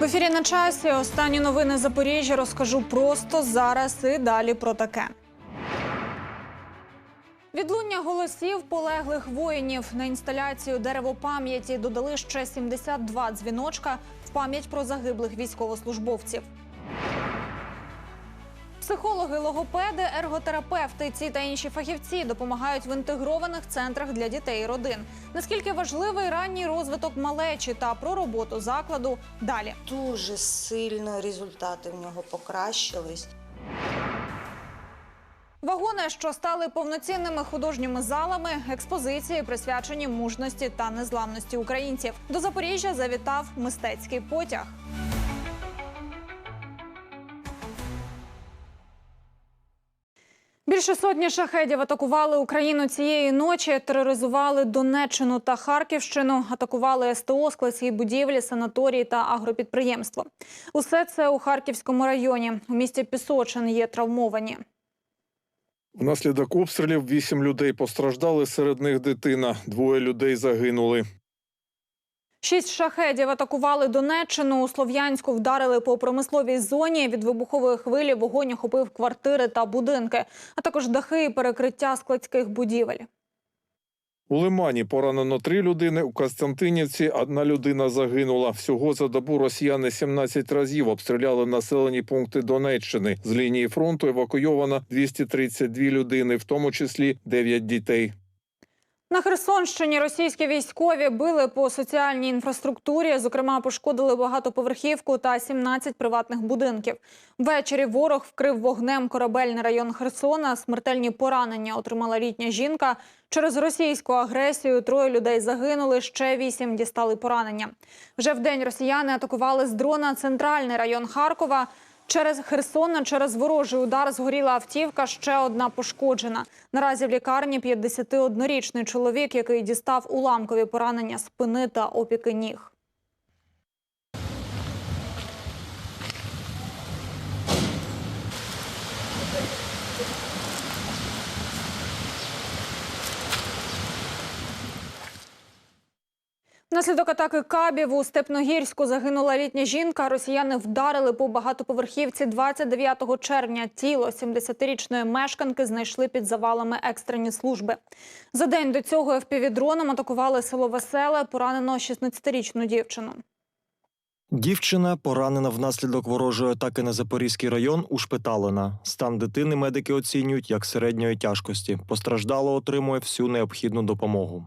В ефірі на часі останні новини Запоріжжя розкажу просто зараз і далі про таке. Відлуння голосів полеглих воїнів на інсталяцію дерево пам'яті додали ще 72 дзвіночка в пам'ять про загиблих військовослужбовців. Психологи, логопеди, ерготерапевти, ці та інші фахівці допомагають в інтегрованих центрах для дітей і родин. Наскільки важливий ранній розвиток малечі та про роботу закладу далі. Дуже сильно результати в нього покращились. Вагони, що стали повноцінними художніми залами, експозиції присвячені мужності та незламності українців. До Запоріжжя завітав мистецький потяг. Більше сотні шахедів атакували Україну цієї ночі. Тероризували Донеччину та Харківщину. Атакували СТО, складські будівлі, санаторії та агропідприємство. Усе це у Харківському районі. У місті Пісочин є травмовані. Внаслідок обстрілів вісім людей постраждали, серед них дитина. Двоє людей загинули. Шість шахедів атакували Донеччину. У Слов'янську вдарили по промисловій зоні. Від вибухової хвилі вогонь охопив квартири та будинки, а також дахи і перекриття складських будівель. У Лимані поранено три людини. У Костянтинівці одна людина загинула. Всього за добу росіяни 17 разів обстріляли населені пункти Донеччини. З лінії фронту евакуйовано 232 людини, в тому числі 9 дітей. На Херсонщині російські військові били по соціальній інфраструктурі. Зокрема, пошкодили багатоповерхівку та 17 приватних будинків. Ввечері ворог вкрив вогнем корабельний район Херсона. Смертельні поранення отримала літня жінка. Через російську агресію троє людей загинули, ще вісім дістали поранення. Вже вдень росіяни атакували з дрона центральний район Харкова. Через Херсона через ворожий удар згоріла автівка, ще одна пошкоджена. Наразі в лікарні 51-річний чоловік, який дістав уламкові поранення спини та опіки ніг. Внаслідок атаки кабів у Степногірську загинула літня жінка. Росіяни вдарили по багатоповерхівці 29 червня. Тіло 70-річної мешканки знайшли під завалами екстрені служби. За день до цього ФПВ-дроном атакували село Веселе. Поранено 16-річну дівчину. Дівчина, поранена внаслідок ворожої атаки на Запорізький район, ушпиталена. Стан дитини медики оцінюють як середньої тяжкості. Постраждало отримує всю необхідну допомогу.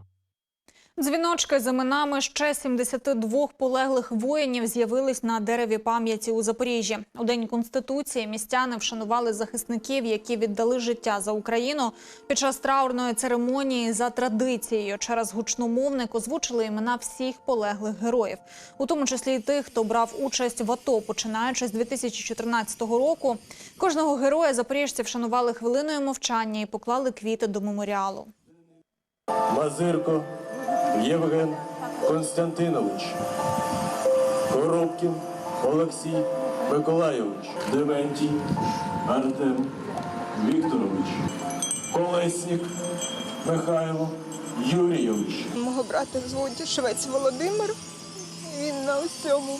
Дзвіночки з іменами ще 72 полеглих воїнів з'явились на дереві пам'яті у Запоріжжі. У день конституції містяни вшанували захисників, які віддали життя за Україну. Під час траурної церемонії за традицією через гучномовник озвучили імена всіх полеглих героїв, у тому числі й тих, хто брав участь в АТО, починаючи з 2014 року. Кожного героя запоріжці вшанували хвилиною мовчання і поклали квіти до меморіалу. Мазирко Євген Константинович, Коробкін Олексій Миколайович, Дементій Артем Вікторович, Колеснік Михайло Юрійович. Мого брата звуть Швець Володимир. Він на ось цьому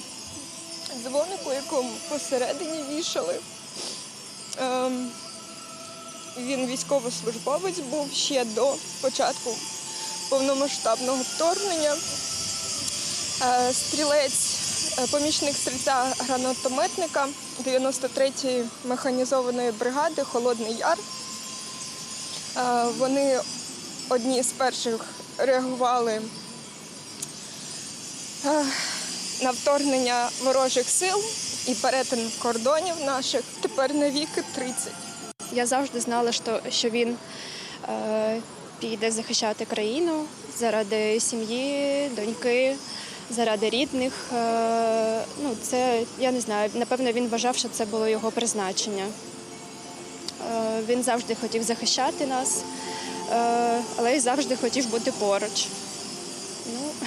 дзвонику, якому посередині вішали. Ем, він військовослужбовець був ще до початку повномасштабного вторгнення. Е, Стрілець, е, помічник стрільця гранатометника 93-ї механізованої бригади Холодний Яр. Е, Вони одні з перших реагували на вторгнення ворожих сил і перетин кордонів наших. Тепер навіки 30. Я завжди знала, що, він е, піде захищати країну заради сім'ї, доньки, заради рідних. Е, ну, це я не знаю. Напевно, він вважав, що це було його призначення. Е, він завжди хотів захищати нас, але й завжди хотів бути поруч. Ну,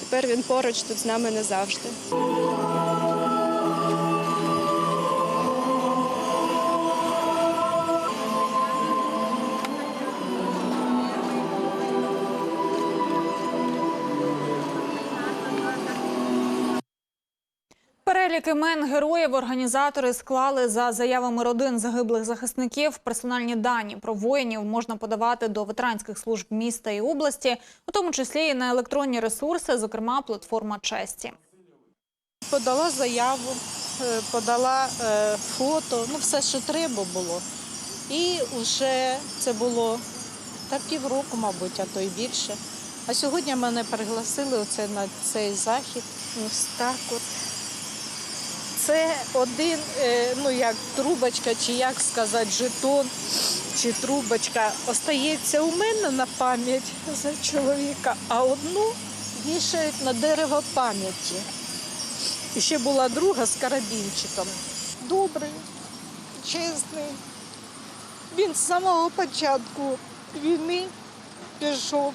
тепер він поруч тут з нами не Перелік імен героїв організатори склали за заявами родин загиблих захисників. Персональні дані про воїнів можна подавати до ветеранських служб міста і області, у тому числі і на електронні ресурси, зокрема платформа честі. Подала заяву, е, подала е, фото, ну все, що треба було. І вже це було та півроку, мабуть, а то й більше. А сьогодні мене пригласили оце на цей захід. Ось так от. Це один, е, ну як трубочка, чи як сказати, жетон, чи трубочка остається у мене на пам'ять за чоловіка, а одну вішають на дерево пам'яті. І ще була друга з карабінчиком. Добрий, чесний. Він з самого початку війни пішов.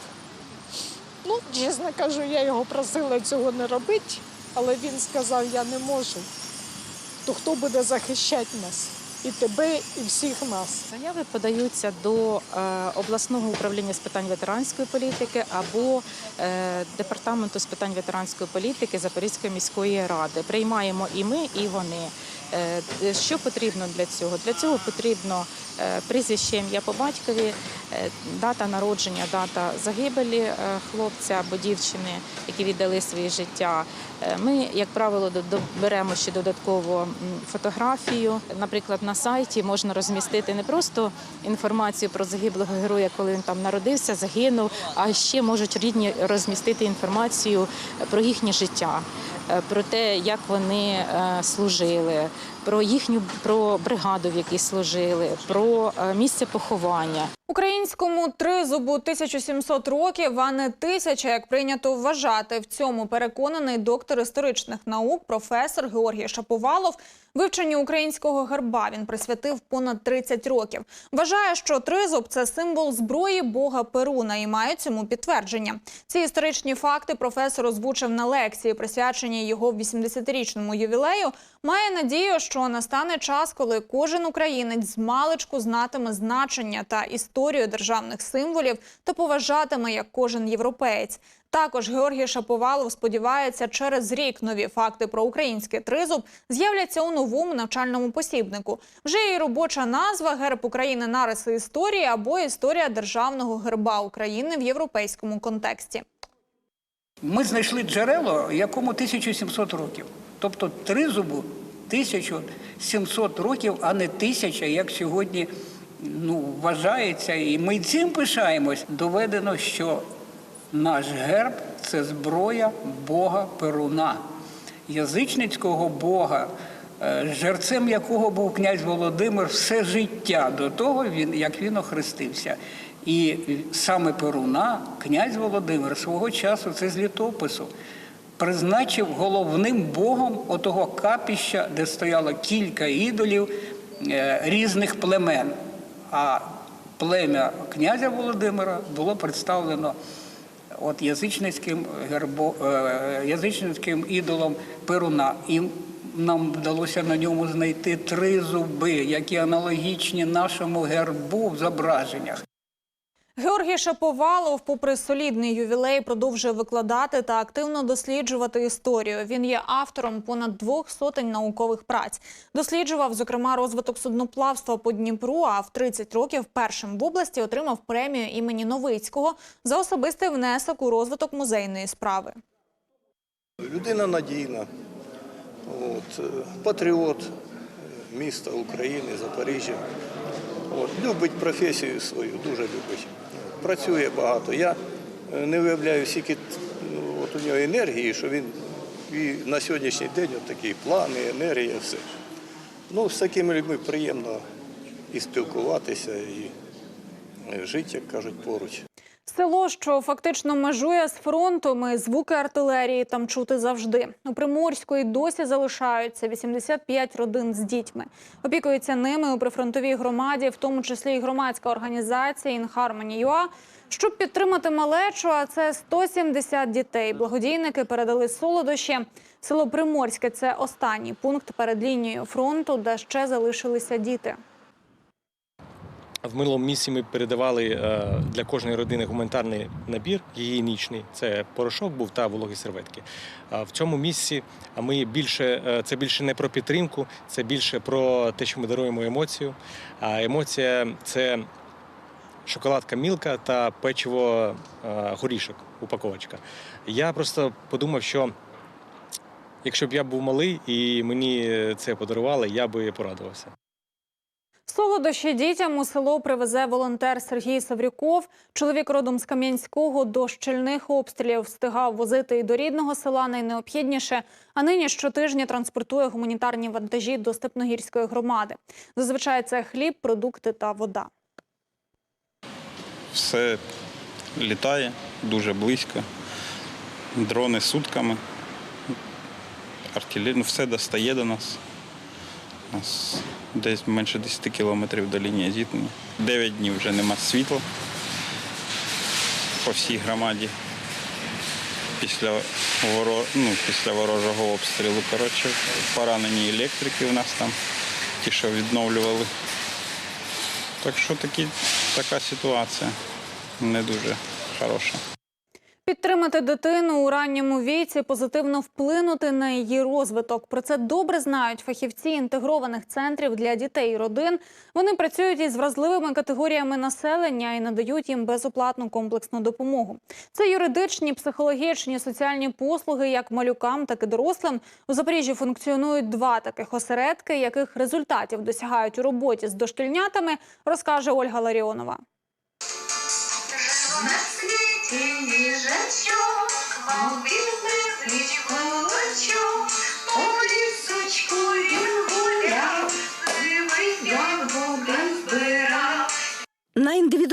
Ну, чесно кажу, я його просила цього не робити, але він сказав, я не можу. То хто буде захищати нас? І тебе, і всіх нас. Заяви подаються до е, обласного управління з питань ветеранської політики або е, департаменту з питань ветеранської політики Запорізької міської ради. Приймаємо і ми, і вони. Е, Що потрібно для цього? Для цього потрібно е, прізвище ім'я по батькові, е, дата народження, дата загибелі е, хлопця або дівчини, які віддали своє життя. Е, Ми, як правило, беремо ще додатково фотографію. Наприклад, на сайті можна розмістити не просто інформацію про загиблого героя, коли він там народився, загинув, а ще можуть рідні розмістити інформацію про їхнє життя, е, про те, як вони е, служили, про їхню про бригаду, в якій служили, про е, місце поховання. Українському тризубу 1700 років, а не тисяча, як прийнято вважати. В цьому переконаний доктор історичних наук, професор Георгій Шаповалов. Вивченню українського герба він присвятив понад 30 років. Вважає, що тризуб це символ зброї бога Перуна і має цьому підтвердження. Ці історичні факти професор озвучив на лекції, присвяченій його 80-річному ювілею. Має надію, що настане час, коли кожен українець з маличку знатиме значення та історію державних символів та поважатиме як кожен європеєць. Також Георгій Шаповалов сподівається, через рік нові факти про український тризуб з'являться у новому навчальному посібнику. Вже і робоча назва Герб України нариси історії або історія державного герба України в європейському контексті. Ми знайшли джерело, якому 1700 років. Тобто тризубу 1700 років, а не тисяча, як сьогодні ну, вважається. І ми цим пишаємось. Доведено, що наш герб це зброя Бога Перуна, язичницького Бога, е, жерцем якого був князь Володимир все життя до того, як він охрестився. І саме Перуна, князь Володимир свого часу, це з літопису, призначив головним богом отого капіща, де стояло кілька ідолів е, різних племен. А плем'я князя Володимира було представлено от язичницьким гербо, е, язичницьким ідолом Перуна. І нам вдалося на ньому знайти три зуби, які аналогічні нашому гербу в зображеннях. Георгій Шаповалов, попри солідний ювілей, продовжує викладати та активно досліджувати історію. Він є автором понад двох сотень наукових праць. Досліджував, зокрема, розвиток судноплавства по Дніпру. А в 30 років першим в області отримав премію імені Новицького за особистий внесок у розвиток музейної справи. Людина надійна, от, е, патріот міста України, Запоріжжя. От, любить професію свою, дуже любить. Працює багато. Я е, не виявляю стільки ну, от у нього енергії, що він і на сьогоднішній день от такі плани, енергія, все. Ну, з такими людьми приємно і спілкуватися, і е, жити, як кажуть, поруч. Село, що фактично межує з фронтом, і звуки артилерії там чути завжди. У Приморську і досі залишаються 85 родин з дітьми. Опікуються ними у прифронтовій громаді, в тому числі і громадська організація «Інхармоні.ЮА». Щоб підтримати малечу, а це 170 дітей. Благодійники передали солодощі. Село Приморське це останній пункт перед лінією фронту, де ще залишилися діти. В минулому місці ми передавали е, для кожної родини гуманітарний набір гігієнічний. Це порошок був та вологі серветки. А в цьому місці ми більше е, це більше не про підтримку, це більше про те, що ми даруємо емоцію. А емоція це шоколадка мілка та печиво е, горішок, упаковочка. Я просто подумав, що якщо б я був малий і мені це подарували, я би порадувався. Солодощі дітям у село привезе волонтер Сергій Саврюков. Чоловік родом з Кам'янського до щільних обстрілів встигав возити і до рідного села найнеобхідніше. А нині щотижня транспортує гуманітарні вантажі до Степногірської громади. Зазвичай це хліб, продукти та вода. Все літає дуже близько. Дрони сутками. Артилерія, ну, все достає до нас. Нас десь менше 10 кілометрів до лінії зіткнення. Дев'ять днів вже нема світла по всій громаді. Після, воро... ну, після ворожого обстрілу. Коротше, поранені електрики у нас там, ті, що відновлювали. Так що такі, така ситуація не дуже хороша. Підтримати дитину у ранньому віці, позитивно вплинути на її розвиток. Про це добре знають фахівці інтегрованих центрів для дітей і родин. Вони працюють із вразливими категоріями населення і надають їм безоплатну комплексну допомогу. Це юридичні, психологічні, соціальні послуги як малюкам, так і дорослим. У Запоріжжі функціонують два таких осередки, яких результатів досягають у роботі з дошкільнятами, розкаже Ольга Ларіонова. На світі їжачок, мовив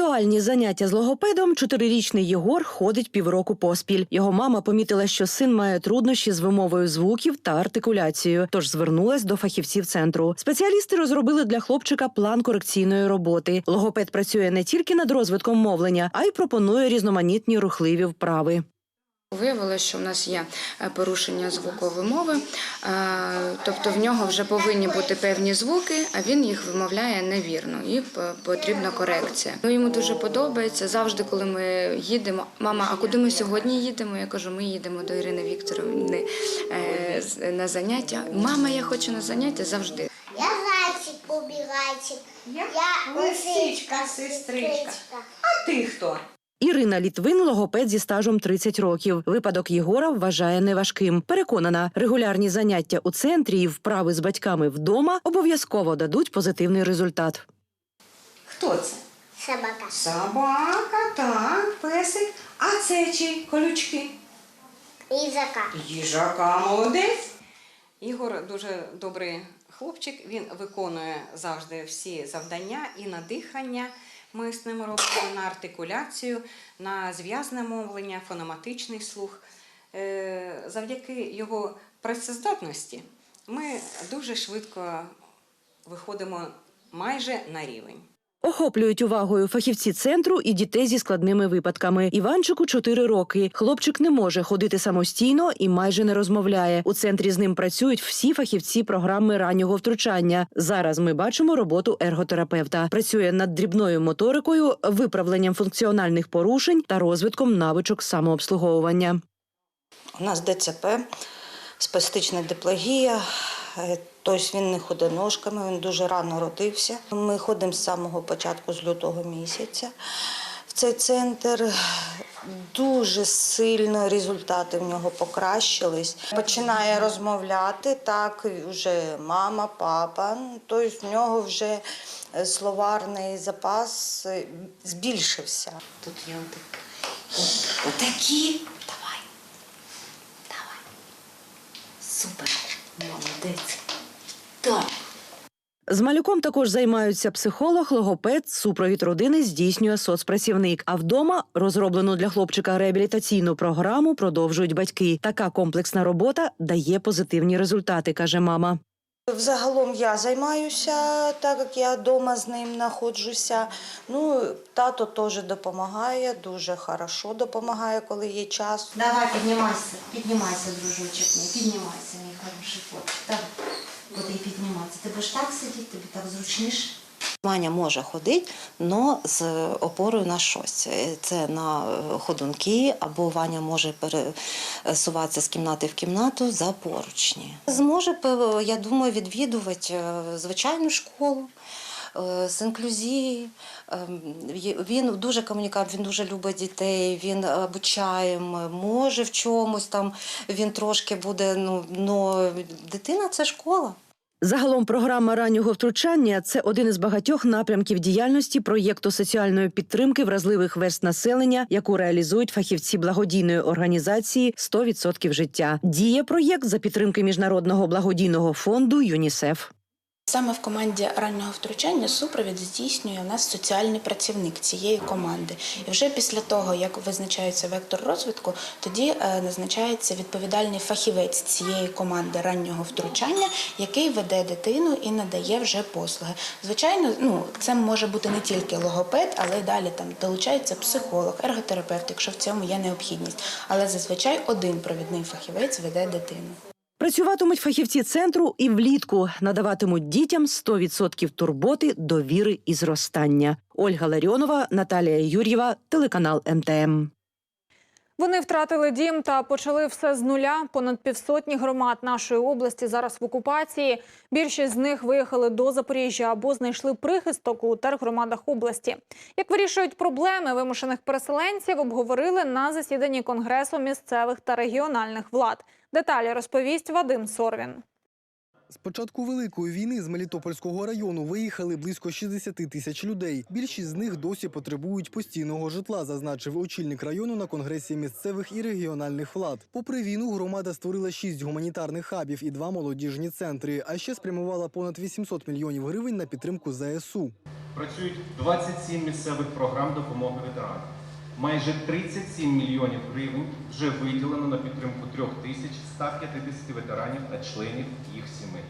Індивідуальні заняття з логопедом чотирирічний Єгор ходить півроку поспіль. Його мама помітила, що син має труднощі з вимовою звуків та артикуляцією, тож звернулась до фахівців центру. Спеціалісти розробили для хлопчика план корекційної роботи. Логопед працює не тільки над розвитком мовлення, а й пропонує різноманітні рухливі вправи. Виявилося, що в нас є е, порушення звукової мови, е, тобто в нього вже повинні бути певні звуки, а він їх вимовляє невірно, і потрібна корекція. Ну, Йому дуже подобається. Завжди, коли ми їдемо, мама, а куди ми сьогодні їдемо? Я кажу, ми їдемо до Ірини Вікторовни е, на заняття. Мама, я хочу на заняття завжди. Я зайчик побігайчик, я, лисичка, сестричка. А ти хто? Ірина Літвин логопед зі стажем 30 років. Випадок Єгора вважає неважким. Переконана, регулярні заняття у центрі і вправи з батьками вдома обов'язково дадуть позитивний результат. Хто це? Собака. Собака, так, песик. А це чи колючки? Їжака. Їжака, молодець. Ігор дуже добрий хлопчик. Він виконує завжди всі завдання і на дихання. Ми з ним робимо на артикуляцію, на зв'язне мовлення, фонематичний слух. Е, Завдяки його працездатності ми дуже швидко виходимо майже на рівень. Охоплюють увагою фахівці центру і дітей зі складними випадками. Іванчику 4 роки. Хлопчик не може ходити самостійно і майже не розмовляє. У центрі з ним працюють всі фахівці програми раннього втручання. Зараз ми бачимо роботу ерготерапевта. Працює над дрібною моторикою, виправленням функціональних порушень та розвитком навичок самообслуговування. У нас ДЦП, спастична диплегія. Тобто він не ходить ножками, він дуже рано родився. Ми ходимо з самого початку, з лютого місяця. В цей центр дуже сильно результати в нього покращились. Починає розмовляти так, вже мама, папа. Тобто в нього вже словарний запас збільшився. Тут є. Отакі. Давай. Давай. Супер. Молодець. Так. З малюком також займаються психолог, логопед, супровід родини здійснює соцпрацівник. А вдома розроблену для хлопчика реабілітаційну програму продовжують батьки. Така комплексна робота дає позитивні результати, каже мама. Взагалом я займаюся, так як я вдома з ним знаходжуся. Ну, тато теж допомагає, дуже хорошо допомагає, коли є час. Давай, піднімайся, піднімайся, дружочок мій, піднімайся, мій хороший хлопчик. Давай, куди підніматися. Ти будеш так сидіти, тобі так зручніше. Маня може ходити, але з опорою на щось. Це на е, ходунки, або Ваня може пересуватися з кімнати в кімнату за поручні. Зможе, я думаю, відвідувати е, звичайну школу. Е, З інклюзії Ем, він дуже комунікабельний, він дуже любить дітей, він обучає, може в чомусь там він трошки буде. Ну но дитина це школа. Загалом програма раннього втручання це один із багатьох напрямків діяльності проєкту соціальної підтримки вразливих верст населення, яку реалізують фахівці благодійної організації «100% життя. Діє проєкт за підтримки міжнародного благодійного фонду ЮНІСЕФ. Саме в команді раннього втручання супровід здійснює у нас соціальний працівник цієї команди. І вже після того, як визначається вектор розвитку, тоді е, назначається відповідальний фахівець цієї команди раннього втручання, який веде дитину і надає вже послуги. Звичайно, ну це може бути не тільки логопед, але й далі там долучається психолог, ерготерапевт, якщо в цьому є необхідність. Але зазвичай один провідний фахівець веде дитину. Працюватимуть фахівці центру і влітку надаватимуть дітям 100% турботи, довіри і зростання. Ольга Ларіонова, Наталія Юр'єва, телеканал МТМ. Вони втратили дім та почали все з нуля. Понад півсотні громад нашої області зараз в окупації. Більшість з них виїхали до Запоріжжя або знайшли прихисток у тергромадах області. Як вирішують проблеми вимушених переселенців, обговорили на засіданні конгресу місцевих та регіональних влад. Деталі розповість Вадим Сорвін. З початку великої війни з Мелітопольського району виїхали близько 60 тисяч людей. Більшість з них досі потребують постійного житла, зазначив очільник району на конгресі місцевих і регіональних влад. Попри війну, громада створила шість гуманітарних хабів і два молодіжні центри. А ще спрямувала понад 800 мільйонів гривень на підтримку ЗСУ. Працюють 27 місцевих програм допомоги ветеранам. Майже 37 мільйонів гривень вже виділено на підтримку 3150 ветеранів та членів їх сімей.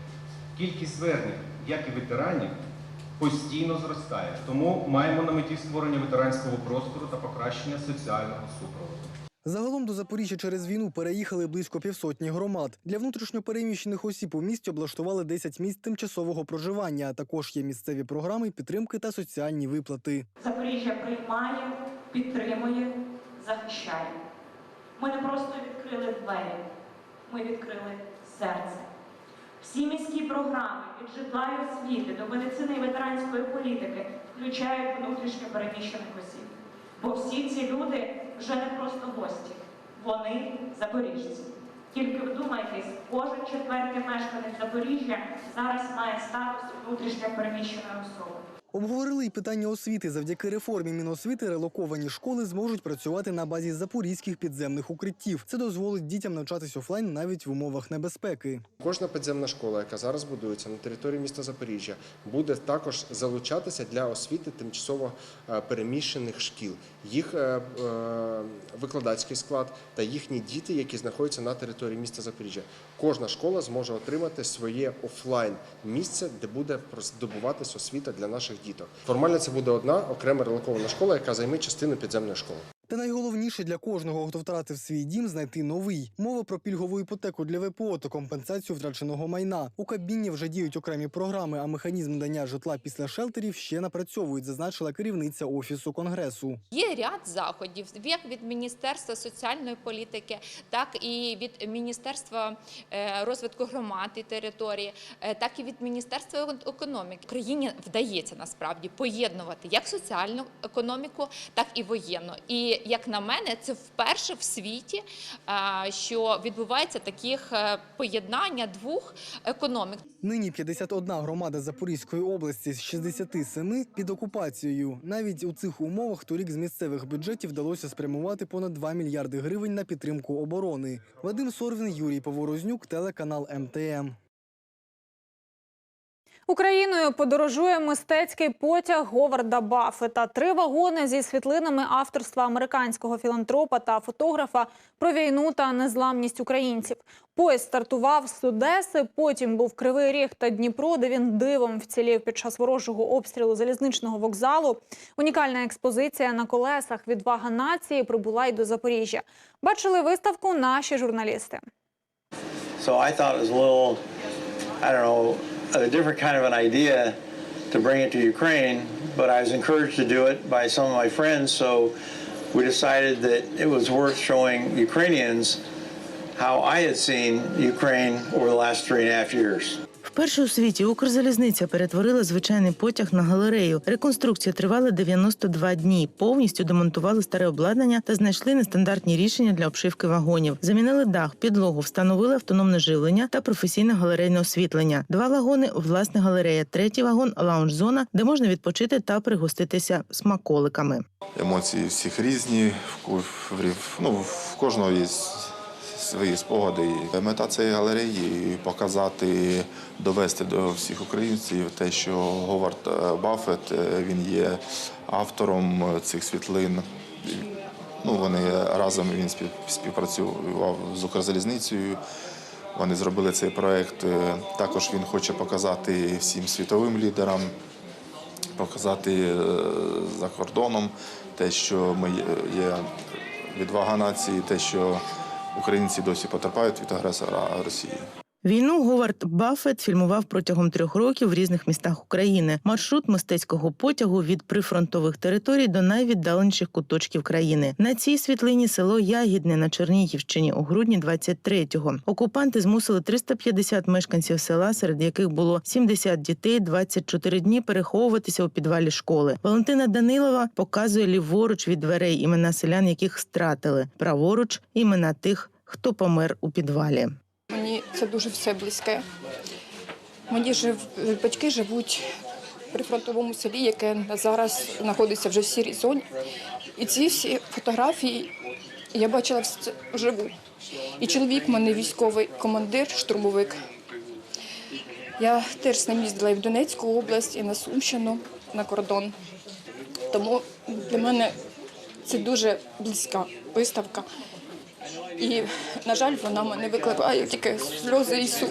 Кількість звернень, як і ветеранів, постійно зростає. Тому маємо на меті створення ветеранського простору та покращення соціального супроводу. Загалом до Запоріжжя через війну переїхали близько півсотні громад. Для внутрішньопереміщених осіб у місті облаштували 10 місць тимчасового проживання. а Також є місцеві програми підтримки та соціальні виплати. Запоріжжя приймає, підтримує, захищає. Ми не просто відкрили двері, ми відкрили серце. Всі міські програми від житла і освіти до медицини і ветеранської політики включають внутрішньо переміщених осіб. Бо всі ці люди вже не просто гості, вони запоріжці. Тільки вдумайтесь, кожен четвертий мешканець Запоріжжя зараз має статус внутрішньо переміщеної особи. Обговорили й питання освіти. Завдяки реформі Міносвіти релоковані школи зможуть працювати на базі запорізьких підземних укриттів. Це дозволить дітям навчатись офлайн навіть в умовах небезпеки. Кожна підземна школа, яка зараз будується на території міста Запоріжжя, буде також залучатися для освіти тимчасово е, переміщених шкіл, їх е, е, викладацький склад та їхні діти, які знаходяться на території міста Запоріжжя. Кожна школа зможе отримати своє офлайн місце, де буде здобуватись освіта для наших діток. Формально це буде одна окрема релокована школа, яка займе частину підземної школи. Та найголовніше для кожного, хто втратив свій дім, знайти новий. Мова про пільгову іпотеку для ВПО та компенсацію втраченого майна. У Кабміні вже діють окремі програми, а механізм надання житла після шелтерів ще напрацьовують, зазначила керівниця офісу конгресу. Є ряд заходів, як від Міністерства соціальної політики, так і від Міністерства е, розвитку громад і території, е, так і від Міністерства економіки. Україні вдається насправді поєднувати як соціальну економіку, так і воєнну. І як на мене, це вперше в світі, що відбувається таких е, поєднання двох економік. Нині 51 громада Запорізької області з 67 під окупацією. Навіть у цих умовах торік з місцевих бюджетів вдалося спрямувати понад 2 мільярди гривень на підтримку оборони. Вадим Сорвін, Юрій Поворознюк, телеканал МТМ. Україною подорожує мистецький потяг Говарда Баффета. Три вагони зі світлинами авторства американського філантропа та фотографа про війну та незламність українців. Поїзд стартував з Одеси, потім був Кривий Ріг та Дніпро, де він дивом вцілів під час ворожого обстрілу залізничного вокзалу. Унікальна експозиція на колесах «Відвага нації» прибула й до Запоріжжя. Бачили виставку наші журналісти. So I thought it was a little, I don't know, a different kind of an idea to bring it to Ukraine, but I was encouraged to do it by some of my friends, so we decided that it was worth showing Ukrainians how I had seen Ukraine over the last three and a half years. Вперше у світі Укрзалізниця перетворила звичайний потяг на галерею. Реконструкція тривала 92 дні. Повністю демонтували старе обладнання та знайшли нестандартні рішення для обшивки вагонів. Замінили дах, підлогу, встановили автономне живлення та професійне галерейне освітлення. Два вагони власне галерея. Третій вагон лаунж-зона, де можна відпочити та пригоститися смаколиками. Емоції всіх різні, ну, в кожного є свої спогади. Мета цієї галереї показати, довести до всіх українців те, що Говард е, Баффет, е, він є автором цих світлин. Ну, вони разом він співпрацював з Укрзалізницею. Вони зробили цей проект. Е, Також він хоче показати всім світовим лідерам, показати за кордоном те, що ми є відвага нації, те, що українці досі потерпають від агресора Росії. Війну Говард Баффет фільмував протягом трьох років в різних містах України. Маршрут мистецького потягу від прифронтових територій до найвіддаленіших куточків країни. На цій світлині село Ягідне на Чернігівщині у грудні 23-го. Окупанти змусили 350 мешканців села, серед яких було 70 дітей, 24 дні переховуватися у підвалі школи. Валентина Данилова показує ліворуч від дверей імена селян, яких стратили, праворуч імена тих, хто помер у підвалі. Мені це дуже все близьке. Мої жив... батьки живуть в прифронтовому селі, яке зараз знаходиться вже в сірій зоні. І ці всі фотографії я бачила вживу. І чоловік в мене військовий командир, штурмовик. Я теж з ним їздила і в Донецьку область, і на Сумщину, на кордон. Тому для мене це дуже близька виставка. І, на жаль, вона мене викликає тільки сльози і сум.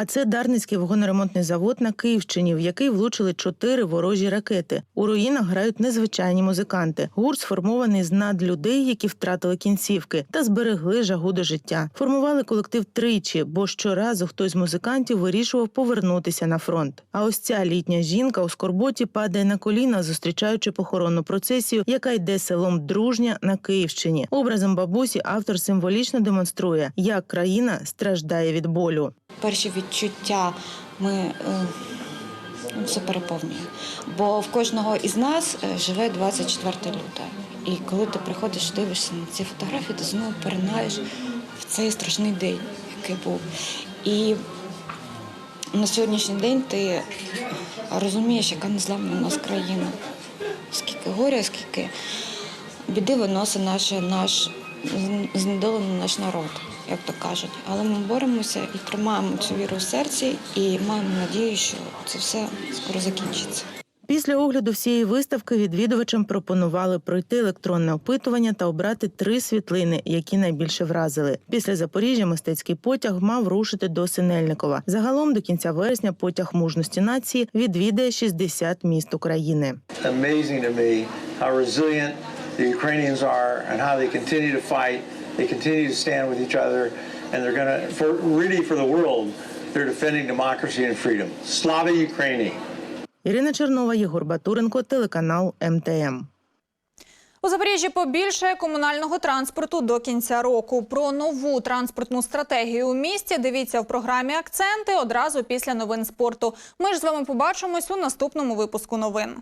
А це Дарницький вагоноремонтний завод на Київщині, в який влучили чотири ворожі ракети. У руїнах грають незвичайні музиканти. Гурт сформований з над людей, які втратили кінцівки, та зберегли жагу до життя. Формували колектив тричі, бо щоразу хтось з музикантів вирішував повернутися на фронт. А ось ця літня жінка у скорботі падає на коліна, зустрічаючи похоронну процесію, яка йде селом Дружня на Київщині. Образом бабусі автор символічно демонструє, як країна страждає від болю. Перші відчуття ми е, ну, все переповнює. Бо в кожного із нас е, живе 24 лютого. І коли ти приходиш, дивишся на ці фотографії, ти знову перенаєш в цей страшний день, який був. І на сьогоднішній день ти розумієш, яка незламна у нас країна. Скільки горя, скільки біди виносить наш, наш знедолений наш народ, як то кажуть. Але ми боремося і тримаємо цю віру в серці і маємо надію, що це все скоро закінчиться. Після огляду всієї виставки відвідувачам пропонували пройти електронне опитування та обрати три світлини, які найбільше вразили. Після Запоріжжя мистецький потяг мав рушити до Синельникова. Загалом до кінця вересня потяг мужності нації відвідає 60 міст України. amazing to me how resilient the Ukrainians are and how they continue to fight. They continue to stand with each other, and they're going to, for really for the world, they're defending democracy and freedom. Slava Ukraini! Ірина Чернова, Єгор Батуренко, телеканал МТМ. У Запоріжжі побільшає комунального транспорту до кінця року. Про нову транспортну стратегію у місті дивіться в програмі Акценти одразу після новин спорту. Ми ж з вами побачимось у наступному випуску новин.